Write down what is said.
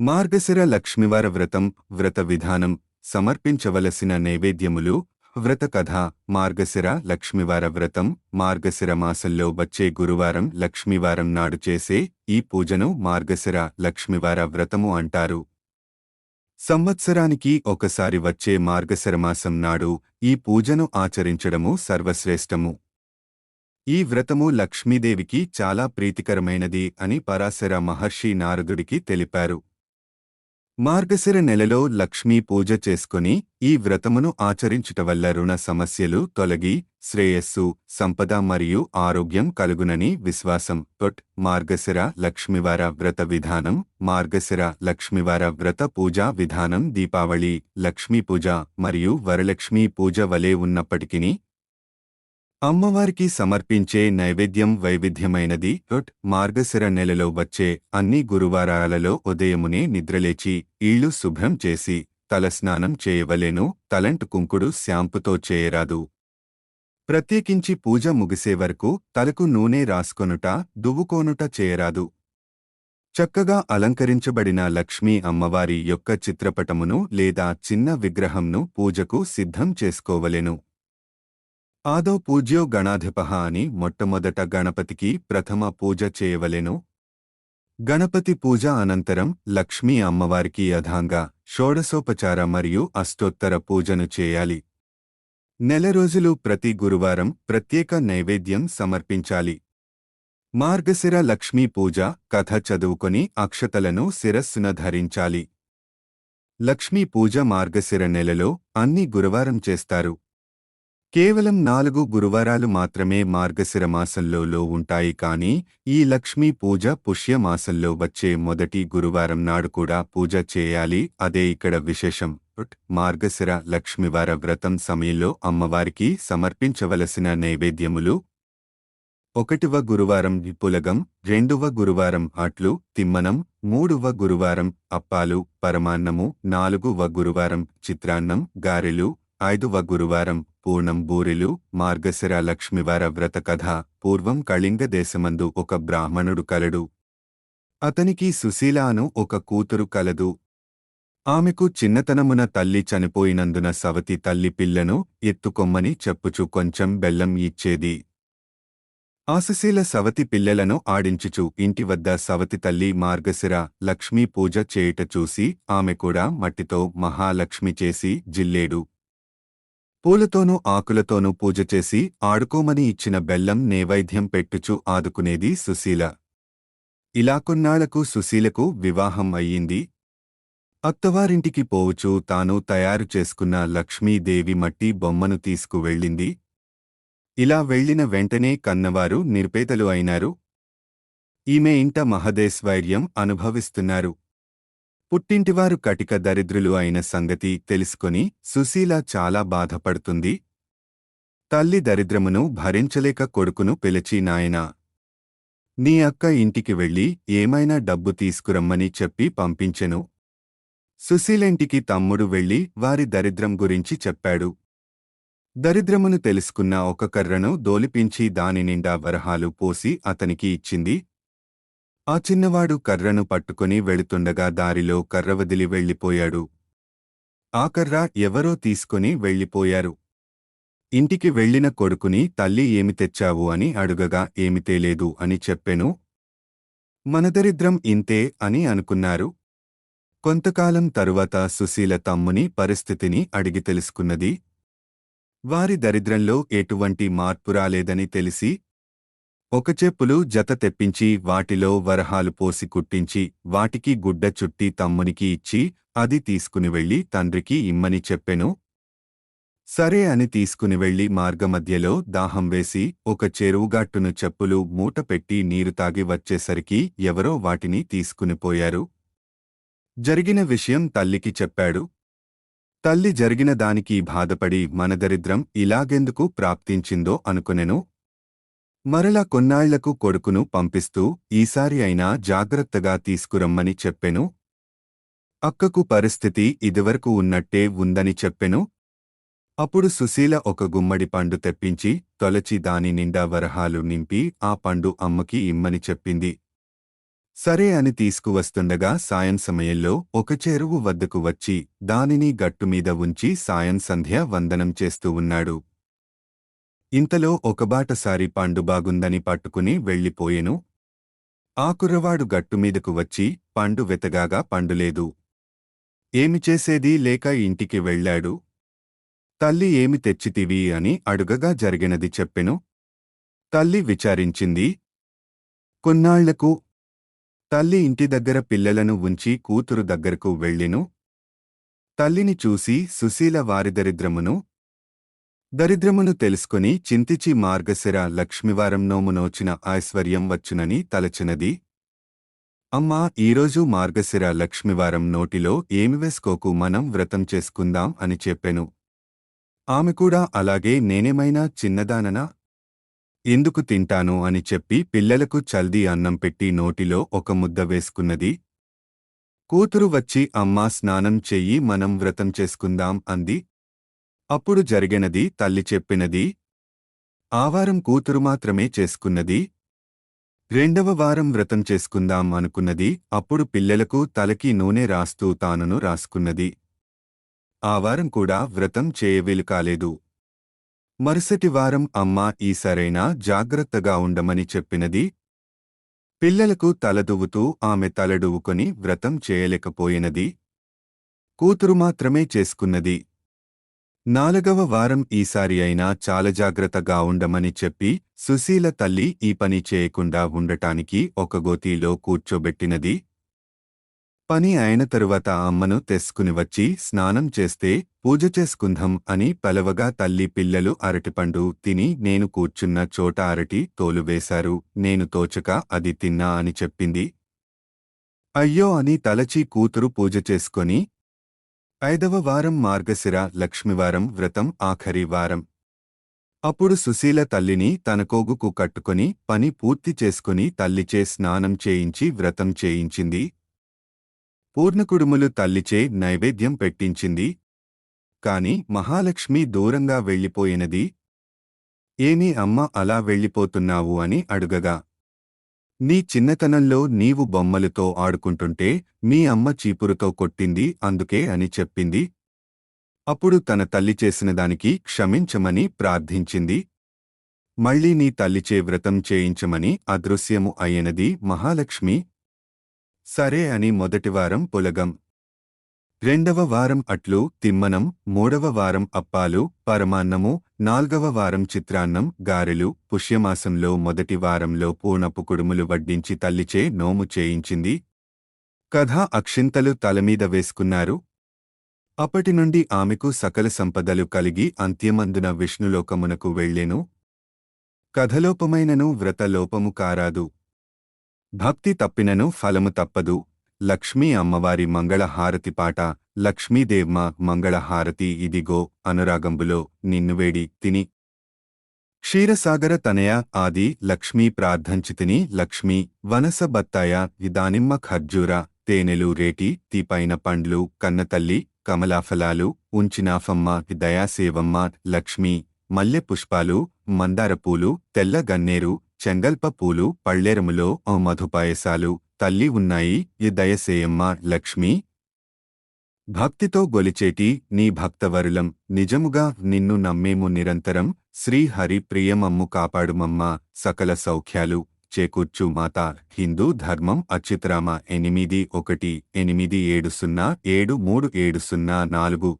మార్గశిర లక్ష్మివార వ్రతం వ్రత విధానం సమర్పించవలసిన నైవేద్యములు వ్రత కథ మార్గశిర లక్ష్మివార వ్రతం మార్గశిర మాసంలో వచ్చే గురువారం లక్ష్మీవారం నాడు చేసే ఈ పూజను మార్గశిర లక్ష్మివార వ్రతము అంటారు. సంవత్సరానికి ఒకసారి వచ్చే మార్గశిర మాసం నాడు ఈ పూజను ఆచరించడము సర్వశ్రేష్టము. ఈ వ్రతము లక్ష్మీదేవికి చాలా ప్రీతికరమైనది అని పరాశర మహర్షి నారదుడికి తెలిపారు. మార్గశిర నెలలో లక్ష్మీ పూజ చేసుకుని ఈ వ్రతమును ఆచరించుట వల్ల రుణ సమస్యలు తొలగి శ్రేయస్సు సంపద మరియు ఆరోగ్యం కలుగునని విశ్వాసం. తొట్. మార్గశిర లక్ష్మివార వ్రత విధానం. మార్గశిర లక్ష్మివార వ్రత పూజా విధానం దీపావళి లక్ష్మీ పూజ మరియు వరలక్ష్మీ పూజ వలె ఉన్నప్పటికీ అమ్మవారికి సమర్పించే నైవేద్యం వైవిధ్యమైనది. రొట్ మార్గశిర నెలలో వచ్చే అన్ని గురువారాలలో ఉదయమునే నిద్రలేచి ఇళ్ళు శుభ్రం చేసి తలస్నానం చేయవలెను. తలంట్ కుంకుడు శాంపుతో చేయరాదు. ప్రత్యేకించి పూజ ముగిసే వరకు తలకు నూనె రాసుకొనుట దువ్వుకోనుట చేయరాదు. చక్కగా అలంకరించబడిన లక్ష్మీ అమ్మవారి యొక్క చిత్రపటమును లేదా చిన్న విగ్రహంను పూజకు సిద్ధం చేసుకోవలెను. ఆదో పూజ్యో గణాధిప అని మొట్టమొదట గణపతికి ప్రథమ పూజ చేయవలెను. గణపతి పూజ అనంతరం లక్ష్మీ అమ్మవారికి యథాంగా షోడసోపచార మరియు అష్టోత్తర పూజను చేయాలి. నెల రోజులు ప్రతి గురువారం ప్రత్యేక నైవేద్యం సమర్పించాలి. మార్గశిర లక్ష్మీ పూజ కథ చదువుకొని అక్షతలను శిరస్సున ధరించాలి. లక్ష్మీ పూజ మార్గశిర నెలలో అన్ని గురువారం చేస్తారు. కేవలం నాలుగు గురువారాలు మాత్రమే మార్గశిర మాసంలో ఉంటాయి కానీ ఈ లక్ష్మీ పూజ పుష్యమాసంలో వచ్చే మొదటి గురువారం నాడు కూడా పూజ చేయాలి. అదే ఇక్కడ విశేషం. మార్గశిర లక్ష్మివార వ్రతం సమయంలో అమ్మవారికి సమర్పించవలసిన నైవేద్యములు. ఒకటివ గురువారం పులగం రెండవ గురువారం అట్లు తిమ్మనం మూడవ గురువారం అప్పాలు పరమాన్నము నాలుగువ గురువారం చిత్రాన్నం గారెలు ఐదువ గురువారం పూర్ణం బూరెలు మార్గశిర లక్ష్మివార వ్రత కథ పూర్వం కళింగ దేశమందు ఒక బ్రాహ్మణుడు కలడు. అతనికి సుశీలాను ఒక కూతురు కలదు. ఆమెకు చిన్నతనమున తల్లి చనిపోయినందున సవతి తల్లి పిల్లను ఎత్తుకొమ్మని చెప్పుచు కొంచెం బెల్లం ఇచ్చేది. ఆశశీల సవతి పిల్లలను ఆడించుచు ఇంటి వద్ద సవతి తల్లి మార్గశిర లక్ష్మీ పూజ చేయుట చూసి ఆమె కూడా మట్టితో మహాలక్ష్మి చేసి జిల్లేడు. పూలతోనూ ఆకులతోనూ పూజ చేసి ఆడుకోమని ఇచ్చిన బెల్లం నేవైద్యం పెట్టుచు ఆదుకునేది సుశీల. ఇలా కొన్నాళ్ళకు సుశీలకు వివాహం అయ్యింది. అత్తవారింటికి పోవుచూ తాను తయారు చేసుకున్న లక్ష్మీదేవి మట్టి బొమ్మను తీసుకువెళ్ళింది. ఇలా వెళ్ళిన వెంటనే కన్నవారు నిర్పేదలు అయినారు. ఈమె ఇంట మహదేశ్వైర్యం అనుభవిస్తున్నారు. పుట్టింటివారు కటిక దరిద్రులు అయిన సంగతి తెలుసుకొని సుశీల చాలా బాధపడుతుంది. తల్లి దరిద్రమును భరించలేక కొడుకును పిలిచి నాయనా నీ అక్క ఇంటికి వెళ్ళి ఏమైనా డబ్బు తీసుకురమ్మని చెప్పి పంపించెను. సుశీలింటికి తమ్ముడు వెళ్ళి వారి దరిద్రం గురించి చెప్పాడు. దరిద్రమును తెలుసుకున్న ఒక కర్రను దోలిపించి దాని నిండా వరహాలు పోసి అతనికి ఇచ్చింది. ఆ చిన్నవాడు కర్రను పట్టుకుని వెళుతుండగా దారిలో కర్ర వదిలి వెళ్ళిపోయాడు. ఆ కర్ర ఎవరో తీసుకుని వెళ్ళిపోయారు. ఇంటికి వెళ్ళిన కొడుకుని తల్లి ఏమి తెచ్చావు అని అడుగగా ఏమి తేలేదు అని చెప్పెను. మన దరిద్రం ఇంతే అని అనుకున్నారు. కొంతకాలం తరువాత సుశీల తమ్ముని పరిస్థితిని అడిగి తెలుసుకున్నది. వారి దరిద్రంలో ఎటువంటి మార్పు రాలేదని తెలిసి ఒక చెప్పులు జత తెప్పించి వాటిలో వరహాలు పోసి కుట్టించి వాటికి గుడ్డ చుట్టి తమ్మునికి ఇచ్చి అది తీసుకుని వెళ్ళి తండ్రికి ఇమ్మని చెప్పెను. సరే అని తీసుకుని వెళ్ళి మార్గమధ్యలో దాహం వేసి ఒక చెరువుగాట్టును చెప్పులు మూటపెట్టి నీరు తాగి వచ్చేసరికి ఎవరో వాటిని తీసుకునిపోయారు జరిగిన విషయం తల్లికి చెప్పాడు. తల్లి జరిగిన దానికి బాధపడి మన దరిద్రం ఇలాగెందుకు ప్రాప్తించిందో అనుకునెను. మరలా కొన్నాళ్ళకు కొడుకును పంపిస్తూ ఈసారి అయినా జాగ్రత్తగా తీసుకురమ్మని చెప్పెను. అక్కకు పరిస్థితి ఇదివరకు ఉన్నట్టే ఉందని చెప్పెను. అప్పుడు సుశీల ఒక గుమ్మడి పండు తెప్పించి తొలచి దాని నిండా వరహాలు నింపి ఆ పండు అమ్మకి ఇమ్మని చెప్పింది. సరే అని తీసుకువస్తుండగా సాయం సమయంలో ఒక చెరువు వద్దకు వచ్చి దానిని గట్టుమీద ఉంచి సాయం సంధ్య వందనం చేస్తూ ఉన్నాడు. ఇంతలో ఒకబాటసారి పాండు పండు బాగుందని పట్టుకుని వెళ్ళిపోయెను. ఆ కుర్రవాడు గట్టుమీదకు వచ్చి పండు వెతగాగా పండులేదు. ఏమి చేసేది లేక ఇంటికి వెళ్ళాడు. తల్లి ఏమి తెచ్చితివి అని అడుగగా జరిగినది చెప్పెను. తల్లి విచారించింది. కొన్నాళ్ళకు తల్లి ఇంటి దగ్గర పిల్లలను ఉంచి కూతురు దగ్గరకు వెళ్ళెను. తల్లిని చూసి సుశీల వారిదరిద్రమును దరిద్రమును తెలుసుకుని చింతిచి మార్గశిర లక్ష్మివారం నోము నోచిన ఐశ్వర్యం వచ్చునని తలచినది. అమ్మా ఈరోజు మార్గశిర లక్ష్మివారం నోటిలో ఏమి వేసుకోకు మనం వ్రతం చేసుకుందాం అని చెప్పెను. ఆమె కూడా అలాగే నేనేమైనా చిన్నదాననా? ఎందుకు తింటాను అని చెప్పి పిల్లలకు చల్దీ అన్నం పెట్టి నోటిలో ఒక ముద్ద వేసుకున్నది. కూతురు వచ్చి అమ్మా స్నానం చెయ్యి మనం వ్రతం చేసుకుందాం అంది. అప్పుడు జరిగినది తల్లి చెప్పినది ఆవారం కూతురు మాత్రమే చేసుకున్నది రెండవ వారం వ్రతం చేసుకుందాం అనుకున్నది అప్పుడు పిల్లలకు తలకి నూనె రాస్తూ తానును రాసుకున్నది. ఆ వారం కూడా వ్రతం చేయవీలు కాలేదు. మరుసటి వారం అమ్మ ఈ సరైన జాగ్రత్తగా ఉండమని చెప్పినది. పిల్లలకు తలదువ్వుతూ ఆమె తలడువుకొని వ్రతం చేయలేకపోయినది. కూతురు మాత్రమే చేసుకున్నది. నాలుగవ వారం ఈసారి అయినా చాలా జాగ్రత్తగా ఉండమని చెప్పి సుశీల తల్లి ఈ పని చేయకుండా ఉండటానికి ఒక గోతీలో కూర్చోబెట్టినది. పని అయిన తరువాత అమ్మను తెస్కుని వచ్చి స్నానం చేస్తే పూజ చేసుకుందాం అని పలవగా తల్లి పిల్లలు అరటిపండు తిని నేను కూర్చున్న చోట అరటి తోలు వేశారు. నేను తోచక అది తిన్నా అని చెప్పింది. అయ్యో అని తలచి కూతురు పూజ చేసుకొని ఐదవ వారం మార్గశిర లక్ష్మివారం వ్రతం ఆఖరి వారం. అప్పుడు సుశీల తల్లిని తన కోగుకు కట్టుకుని పని పూర్తి చేసుకుని తల్లిచే స్నానం చేయించి వ్రతం చేయించింది. పూర్ణకుడుములు తల్లిచే నైవేద్యం పెట్టించింది. కాని మహాలక్ష్మి దూరంగా వెళ్ళిపోయినది. ఏమీ అమ్మ అలా వెళ్ళిపోతున్నావు అని అడుగగా. నీ చిన్నతనంలో నీవు బొమ్మలతో ఆడుకుంటుంటే మీ అమ్మ చీపురుతో కొట్టింది అందుకే అని చెప్పింది. అప్పుడు తన తల్లి చేసిన దానికి క్షమించమని ప్రార్థించింది. మళ్ళీ నీ తల్లిచే వ్రతం చేయించమని అదృశ్యము అయ్యనది మహాలక్ష్మి. సరే అని మొదటివారం పులగం. రెండవ వారం అట్లు తిమ్మనం మూడవ వారం అప్పాలు పరమాన్నము నాల్గవ వారం చిత్రాన్నం గారెలు పుష్యమాసంలో మొదటి వారంలో పూనపు కుడుములు వడ్డించి తల్లిచే నోము చేయించింది. కథ అక్షింతలు తలమీద వేసుకున్నారు. అప్పటి నుండి ఆమెకు సకల సంపదలు కలిగి అంత్యమందున విష్ణులోకమునకు వెళ్ళెను కథలోపమైనను వ్రతలోపము కారాదు. భక్తి తప్పినను ఫలము తప్పదు. లక్ష్మీ అమ్మవారి మంగళహారతి పాట లక్ష్మీదేవ్మ మంగళహారతి ఇదిగో అనురాగంబులో నిన్నువేడి తిని. క్షీరసాగర తనయ ఆది లక్ష్మీ ప్రార్థంచితిని లక్ష్మీ వనస బత్తాయ ఇదానిమ్మ ఖర్జూర తేనెలు రేటి తీపైన పండ్లు కన్నతల్లి కమలాఫలాలు ఉంచినాఫమ్మ దయాసేవమ్మ లక్ష్మీ మల్లె పుష్పాలు మందార పూలు తెల్ల గన్నేరు చెంగల్ప పూలు పళ్ళెరములో ఓ మధుపాయసాలు తల్లి ఉన్నాయి ఈ దయసేయమ్మ లక్ష్మీ. భక్తితో గొలిచేటి నీ భక్తవరులం నిజముగా నిన్ను నమ్మేము నిరంతరం. శ్రీహరి ప్రియమమ్ము కాపాడుమమ్మ సకల సౌఖ్యాలు చేకూర్చు మాత. హిందూ ధర్మం అచ్యుతరామ ఎనిమిది ఒకటి ఎనిమిది ఏడు సున్నా ఏడు మూడు ఏడు సున్నా నాలుగు.